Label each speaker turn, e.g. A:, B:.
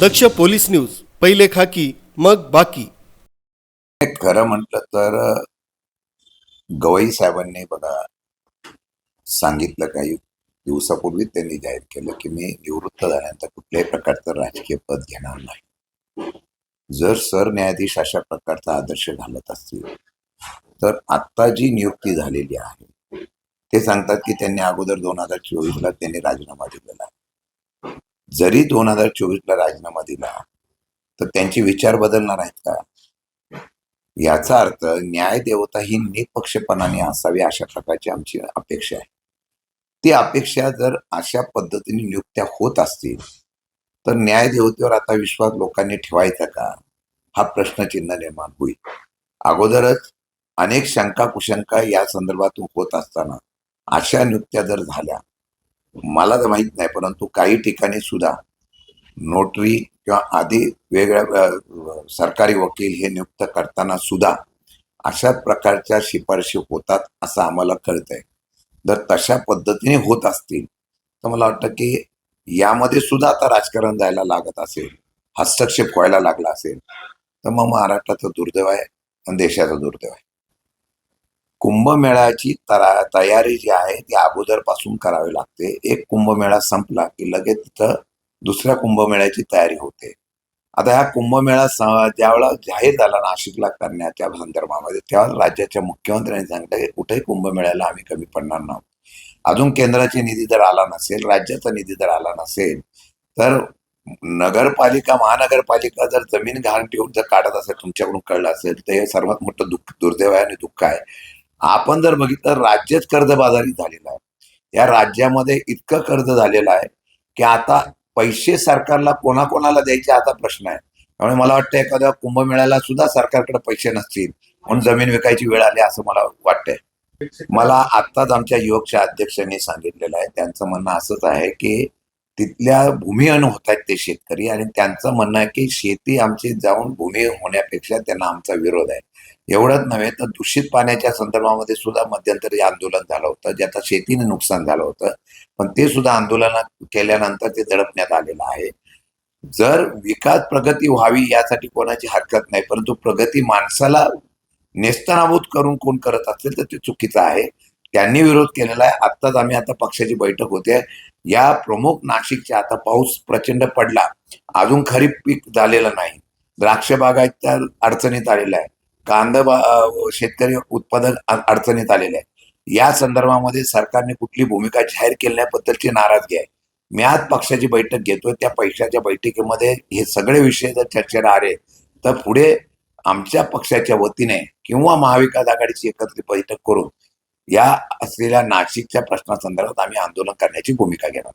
A: दक्ष police news पहिले खाकी मग बाकी.
B: खरं म्हटलं तर गवई साहेबांनी बघा सांगितलं काही दिवसापूर्वी त्यांनी जाहीर केलं की मी निवृत्त झाल्यानंतर कुठल्याही प्रकारचं राजकीय पद घेणार नाही. जर सरन्यायाधीश अशा प्रकारचा आदर्श घालत असतील तर आत्ता जी नियुक्ती झालेली आहे ते सांगतात की त्यांनी अगोदर दोन हजार चोवीसला त्यांनी राजीनामा दिलेला आहे. जरी दोन हजार चोवीसला राजीनामा दिला तर त्यांचे विचार बदलणार आहेत का? याचा अर्थ न्याय देवता ही निपक्षपणाने असावी अशा प्रकारची आमची अपेक्षा आहे. ती अपेक्षा जर अशा पद्धतीने नियुक्त्या होत असतील तर न्याय देवतेवर आता विश्वास लोकांनी ठेवायचा का? हा प्रश्नचिन्ह निर्माण होईल. अगोदरच अनेक शंका कुशंका या संदर्भातून होत असताना अशा नियुक्त्या जर झाल्या मला तर माहीत नाही परंतु काही ठिकाणी सुद्धा नोटरी किंवा आधी वेगळ्या सरकारी वकील हे नियुक्त करताना सुद्धा अशाच प्रकारच्या शिफारशी होतात असं आम्हाला कळतंय. जर तशा पद्धतीने होत असतील तर मला वाटतं की यामध्ये सुद्धा आता राजकारण जायला लागत असेल हस्तक्षेप व्हायला लागला असेल तर मग महाराष्ट्राचं दुर्दैव आहे आणि देशाचं दुर्दैव आहे. कुंभमेळ्याची तरा तयारी जी आहे ती अगोदरपासून करावी लागते. एक कुंभमेळा संपला की लगेच तिथं दुसऱ्या कुंभमेळ्याची तयारी होते. आता ह्या कुंभमेळा स- ज्यावेळेला जाहीर झाला नाशिकला करण्याच्या संदर्भामध्ये तेव्हा राज्याच्या मुख्यमंत्र्यांनी सांगितलं की कुठेही कुंभमेळ्याला आम्ही कमी पडणार नाही. अजून केंद्राची निधी जर आला नसेल राज्याचा निधी जर आला नसेल तर नगरपालिका महानगरपालिका जर जमीन घाण ठेवून जर काढत असेल तुमच्याकडून कळलं असेल तर हे सर्वात मोठं दुःख दुर्दैव आहे आणि दुःख आहे. आपण जर बघितलं राज्यच कर्जबाजारी झालेलं आहे. या राज्यामध्ये इतकं कर्ज झालेलं आहे की आता पैसे सरकारला कोणाकोणाला द्यायचे आता प्रश्न आहे. त्यामुळे मला वाटतं एखाद्या कुंभमेळ्याला सुद्धा सरकारकडे पैसे नसतील. म्हणून जमीन विकायची वेळ आली असं मला वाटतंय. मला आत्ताच आमच्या युवकच्या अध्यक्षांनी सांगितलेलं आहे. त्यांचं म्हणणं असंच आहे की तिथल्या भूमिहीन होत आहेत ते शेतकरी आणि त्यांचं म्हणणं आहे की शेती आमची जाऊन भूमी होण्यापेक्षा त्यांना आमचा विरोध आहे. एवढंच नव्हे तर दूषित पाण्याच्या संदर्भामध्ये सुद्धा मध्यंतरी आंदोलन झालं होतं ज्याचं शेतीने नुकसान झालं होतं. पण ते सुद्धा आंदोलन केल्यानंतर ते दडपण्यात आलेलं आहे. जर विकास प्रगती व्हावी यासाठी कोणाची हरकत नाही परंतु प्रगती माणसाला नेस्तनाभूत करून कोण करत असेल तर ते चुकीचं आहे. त्यांनी विरोध केलेला आहे. आत्ताच आम्ही आता पक्षाची बैठक होते. या प्रमुख नाशिकच्या आता पाऊस प्रचंड पडला. अजून खरीप पीक झालेलं नाही. द्राक्ष बागायत अडचणीत आलेला आहे कांदा शेतकरी उत्पादक अडचणीत आलेले आहे या संदर्भामध्ये सरकारने कुठली भूमिका जाहीर केल्याबद्दलची नाराजगी आहे. मी आज पक्षाची बैठक घेतोय. त्या पैशाच्या बैठकीमध्ये हे सगळे विषय जर चर्चेला आले तर पुढे आमच्या पक्षाच्या वतीने किंवा महाविकास आघाडीची एकत्रित बैठक करून या असलेल्या नाशिकच्या प्रश्नासंदर्भात आम्ही आंदोलन करण्याची भूमिका घेणार